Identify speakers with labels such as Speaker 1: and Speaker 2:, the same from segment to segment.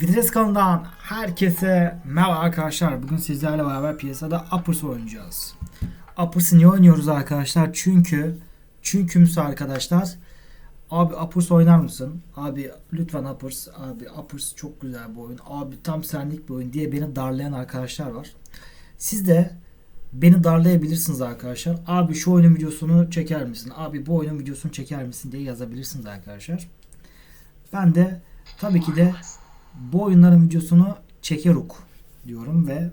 Speaker 1: Vites kanalından herkese merhaba arkadaşlar. Bugün sizlerle beraber piyasada Uppers oynayacağız. Uppers'ı niye oynuyoruz arkadaşlar? Çünkü çünkümüzü arkadaşlar Abi Uppers oynar mısın? Abi lütfen Uppers. Abi Uppers çok güzel bir oyun. Abi tam senlik bir oyun diye beni darlayan arkadaşlar var. Siz de beni darlayabilirsiniz arkadaşlar. Abi şu oyunun videosunu çeker misin? Abi bu oyunun videosunu çeker misin diye yazabilirsiniz arkadaşlar. Ben de tabii ki de bu oyunların videosunu çekeruk diyorum ve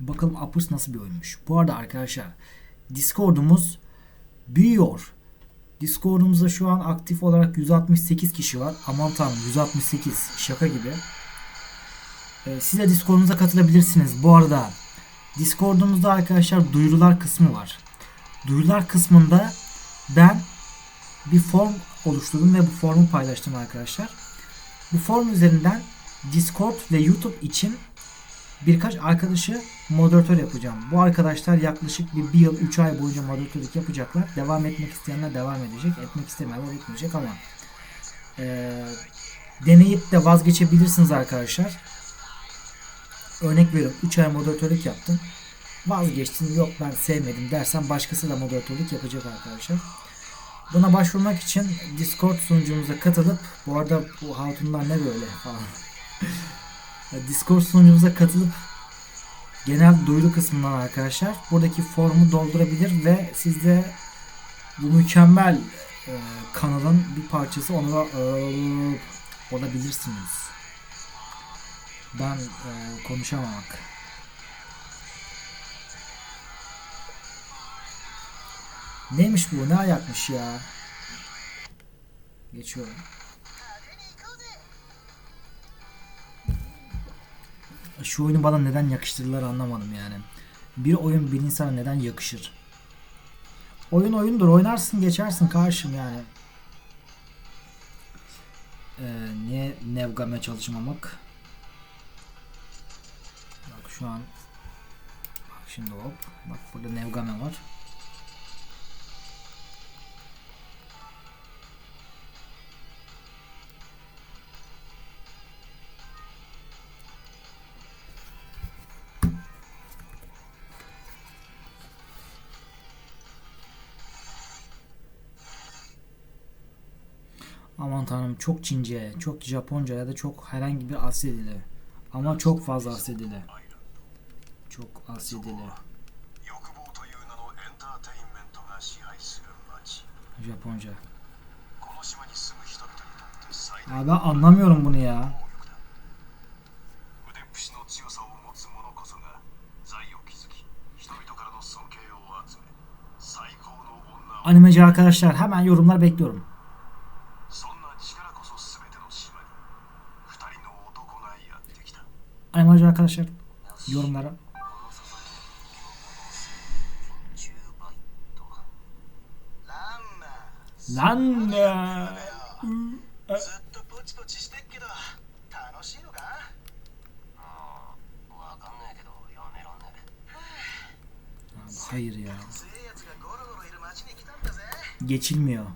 Speaker 1: bakalım Uppers nasıl bir oyunmuş. Bu arada arkadaşlar Discord'umuz büyüyor. Discord'umuzda şu an aktif olarak 168 kişi var. Aman tanrım 168 şaka gibi. Ee, siz de Discord'umuza katılabilirsiniz. Bu arada Discord'umuzda arkadaşlar duyurular kısmı var. Duyurular kısmında ben bir form oluşturdum ve bu formu paylaştım arkadaşlar. Bu form üzerinden Discord ve YouTube için birkaç arkadaşı moderatör yapacağım. Bu arkadaşlar yaklaşık bir, bir yıl 3 ay boyunca moderatörlük yapacaklar. Devam etmek isteyenler devam edecek. Etmek istemeyenler etmeyecek ama eee, deneyip de vazgeçebilirsiniz arkadaşlar. Örnek veriyorum 3 ay moderatörlük yaptım. Vazgeçtim yok ben sevmedim dersen başkası da moderatörlük yapacak arkadaşlar. Buna başvurmak için Discord sunucumuza katılıp bu arada bu hatunlar ne böyle falan. Discord sunucumuza katılıp genel duyuru kısmından arkadaşlar buradaki formu doldurabilir ve siz de bu mükemmel e, kanalın bir parçası onu da e, olabilirsiniz. Ben e, konuşamamak. Neymiş bu? Ne ayakmış ya? Geçiyorum. Şu oyunu bana neden yakıştırdılar anlamadım yani. Bir oyun bir insana neden yakışır? Oyun oyundur. Oynarsın geçersin karşım yani. Ee, niye Nevgam'e çalışmamak? Bak şu an Bak şimdi hop. Bak burada Nevgame var. tanrım çok Çince, çok Japonca ya da çok herhangi bir Asya dili. Ama çok fazla Asya dili. Çok Asya dili. Japonca. Abi ben anlamıyorum bunu ya. Animeci arkadaşlar hemen yorumlar bekliyorum. arkadaşlar yorumlara. Lan ne? Hayır ya. Geçilmiyor.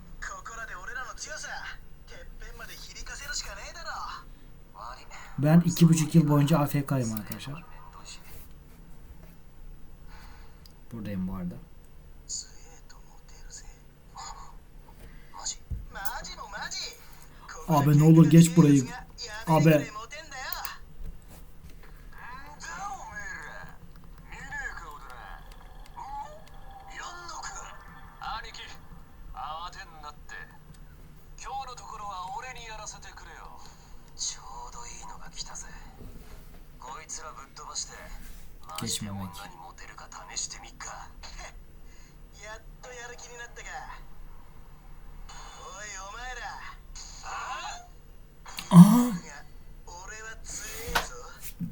Speaker 1: Ben iki buçuk yıl boyunca AFK'yım arkadaşlar. Buradayım bu arada. Abi ne olur geç burayı. Abi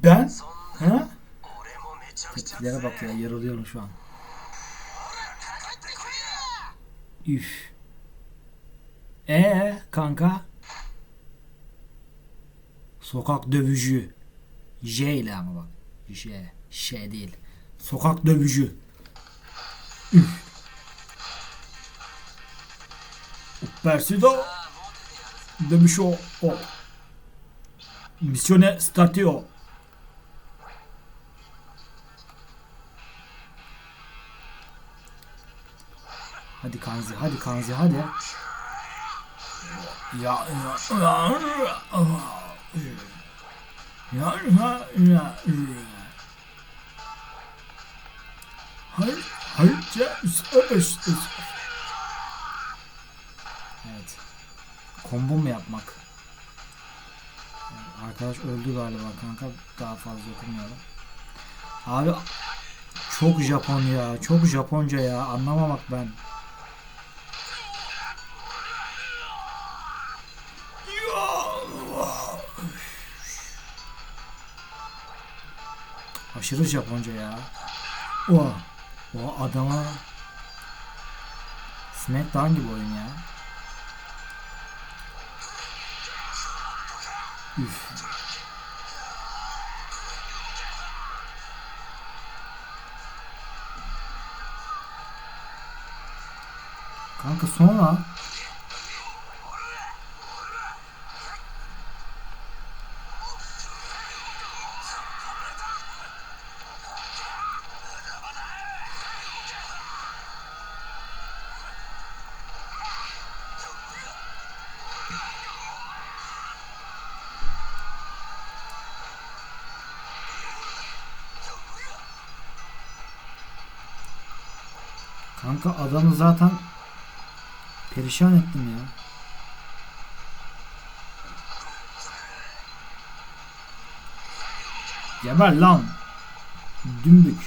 Speaker 1: Ben? Ha? Tiplere bak ya yarılıyorum şu an. Üf. Ee kanka? Sokak dövücü. J ile ama bak. J. Ş değil. Sokak dövücü. Üf. Persido. Dövüşü o. o. Missione statio. Hadi Kanzi, hadi Kanzi, hadi. Ya ya ya ya ya ya Hayır, hayır, Evet. Combo mu yapmak? Arkadaş öldü galiba kanka. Daha fazla okumuyorum. Abi çok Japon ya. Çok Japonca ya. Anlamamak ben. Aşırı Japonca ya. O, o adama Smackdown gibi oyun ya. Üf. Kanka sonra Kanka adamı zaten perişan ettim ya. Geber lan. Dümbük.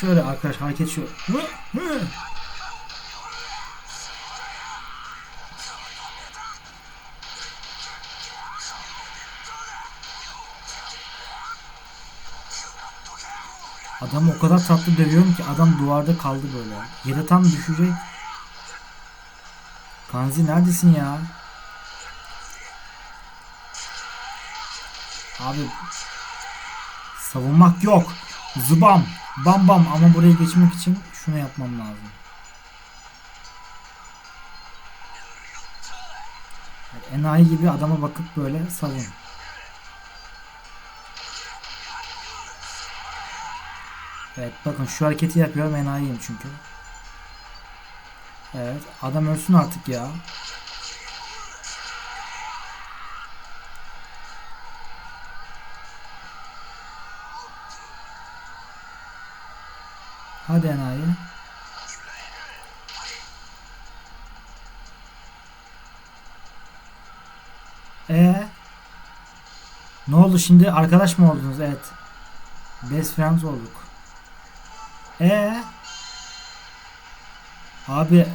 Speaker 1: Şöyle arkadaş hareket şu. Adam o kadar tatlı dövüyorum ki adam duvarda kaldı böyle. Yere tam düşecek. Kanzi neredesin ya? Abi savunmak yok. Zıbam. Bam bam ama buraya geçmek için şunu yapmam lazım. Enayi gibi adama bakıp böyle savun. Evet bakın şu hareketi yapıyorum enayiyim çünkü. Evet adam ölsün artık ya. Hadi enayi. E Ne oldu şimdi arkadaş mı oldunuz? Evet. Best friends olduk. E Abi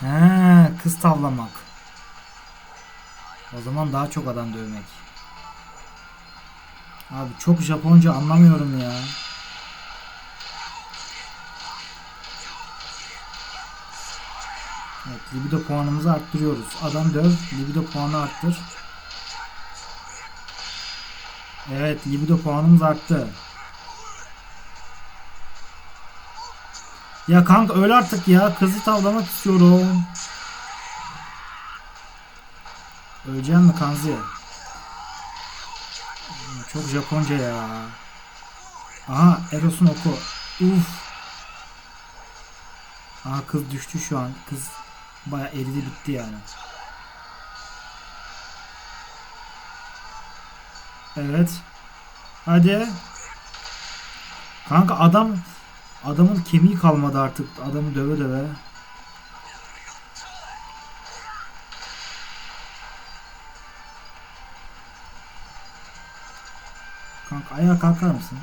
Speaker 1: He, kız tavlamak. O zaman daha çok adam dövmek. Abi çok Japonca anlamıyorum ya. Evet, libido puanımızı arttırıyoruz. Adam döv, libido puanı arttır. Evet, libido puanımız arttı. Ya kanka öyle artık ya. Kızı tavlamak istiyorum. Öleceğim mi Kanzi? Çok Japonca ya. Aha Eros'un oku. Uf. Aha kız düştü şu an. Kız baya eridi bitti yani. Evet. Hadi. Kanka adam Adamın kemiği kalmadı artık. Adamı döve döve. Kanka ayağa kalkar mısın?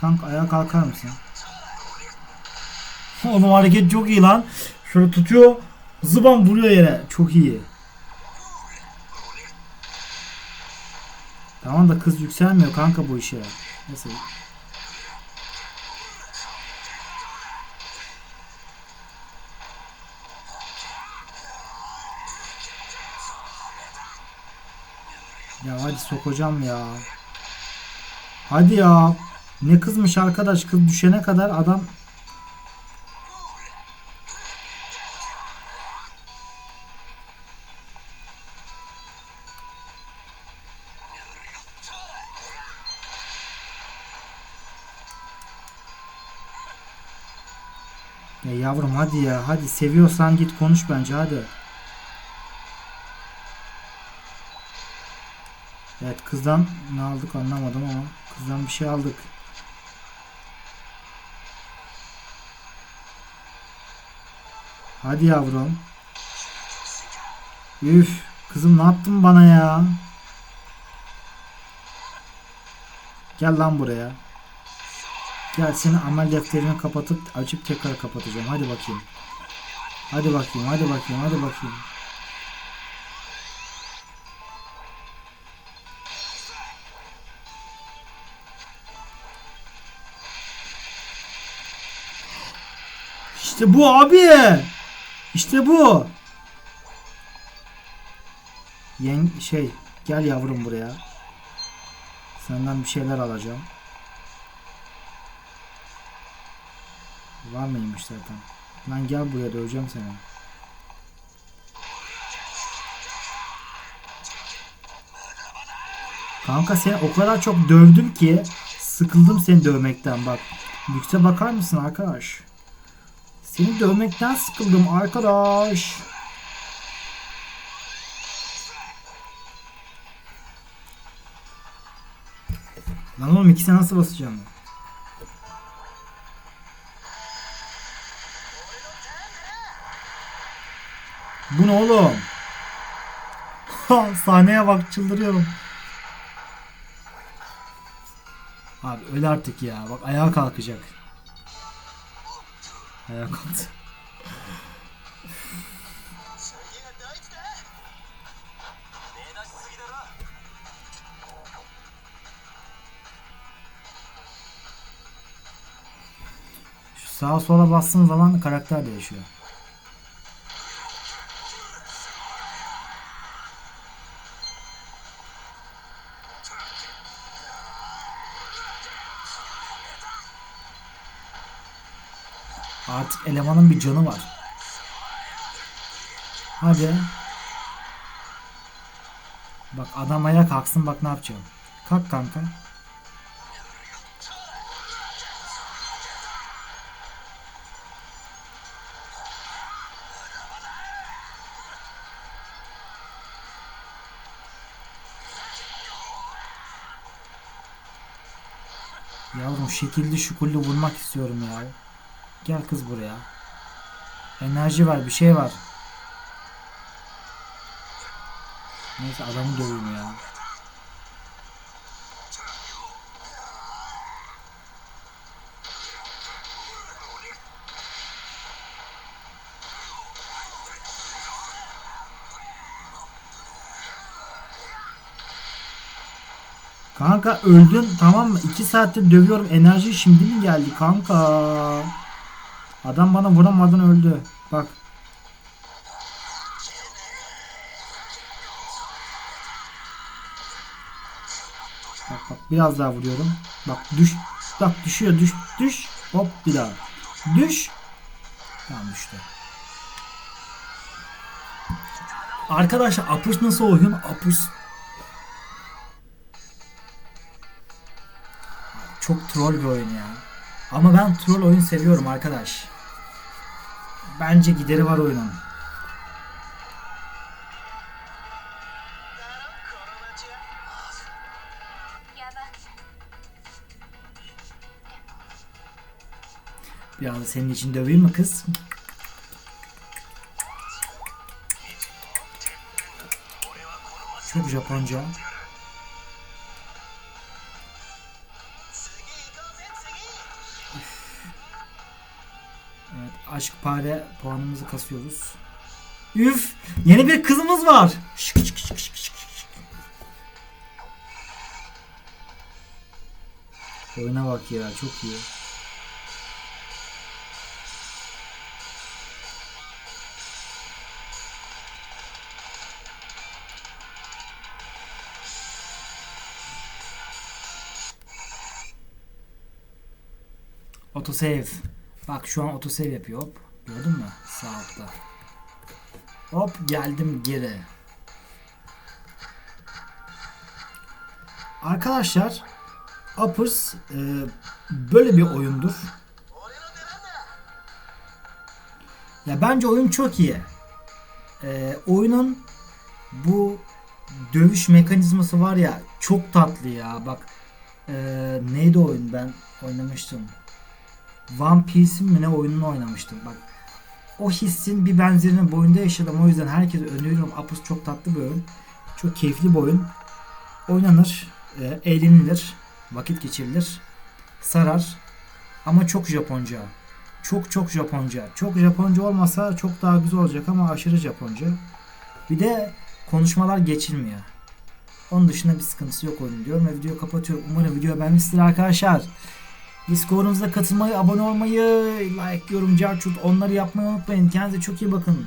Speaker 1: Kanka ayağa kalkar mısın? Oğlum hareket çok iyi lan. Şöyle tutuyor. Zıban vuruyor yere. Çok iyi. Tamam da kız yükselmiyor kanka bu işe. Neyse. Ya hadi sokacağım ya. Hadi ya. Ne kızmış arkadaş kız düşene kadar adam Ya yavrum hadi ya hadi seviyorsan git konuş bence hadi. Evet kızdan ne aldık anlamadım ama kızdan bir şey aldık. Hadi yavrum. Üf kızım ne yaptın bana ya? Gel lan buraya. Gel seni amel defterini kapatıp açıp tekrar kapatacağım. Hadi bakayım. Hadi bakayım, hadi bakayım, hadi bakayım. İşte bu abi. İşte bu. Yeng şey gel yavrum buraya. Senden bir şeyler alacağım. Var mıymış zaten? Lan gel buraya döveceğim seni. Kanka seni o kadar çok dövdüm ki sıkıldım seni dövmekten bak. Lükse bakar mısın arkadaş? Seni dövmekten sıkıldım arkadaş. Lan oğlum ikisine nasıl basacağım? Bu ne oğlum? Sahneye bak çıldırıyorum. Abi öl artık ya. Bak ayağa kalkacak. Ayağa kalktı. Şu sağa sola bastığın zaman karakter değişiyor. Artık elemanın bir canı var. Hadi. Bak adam ayağa kalksın bak ne yapacağım. Kalk kanka. Yavrum şekilli şukullu vurmak istiyorum ya. Gel kız buraya. Enerji var bir şey var. Neyse adamı döveyim ya. Kanka öldün tamam mı? 2 saattir dövüyorum. Enerji şimdi mi geldi kanka? Adam bana vuramadan öldü. Bak. Bak bak biraz daha vuruyorum. Bak düş. Bak düşüyor düş düş. Hop bir daha. Düş. Tamam düştü. Arkadaşlar Apus nasıl oyun? Apus Çok troll bir oyun ya. Ama ben troll oyun seviyorum arkadaş. Bence gideri var oyunun. Biraz da senin için döveyim mi kız? Çok Japonca. Evet, aşk pare puanımızı kasıyoruz. Üf! Yeni bir kızımız var. Şık şık şık şık şık. Oyuna bak ya çok iyi. Autosave. Bak şu an autosave yapıyor. Hop. Gördün mü? Sağ altta. Hop geldim geri. Arkadaşlar Uppers e, böyle bir oyundur. Ya bence oyun çok iyi. E, oyunun bu dövüş mekanizması var ya çok tatlı ya. Bak e, neydi oyun ben oynamıştım. One Piece'in mi ne oyununu oynamıştım. Bak o hissin bir benzerini bu oyunda yaşadım. O yüzden herkese öneriyorum. Apus çok tatlı bir oyun. Çok keyifli bir oyun. Oynanır, e, eğlenilir, vakit geçirilir, sarar. Ama çok Japonca. Çok çok Japonca. Çok Japonca olmasa çok daha güzel olacak ama aşırı Japonca. Bir de konuşmalar geçilmiyor. Onun dışında bir sıkıntısı yok oyunun diyorum ve videoyu kapatıyorum. Umarım video beğenmişsinizdir arkadaşlar. Discord'umuza katılmayı, abone olmayı, like, yorum, carçut onları yapmayı unutmayın. Kendinize çok iyi bakın.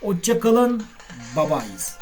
Speaker 1: Hoşçakalın. Bye.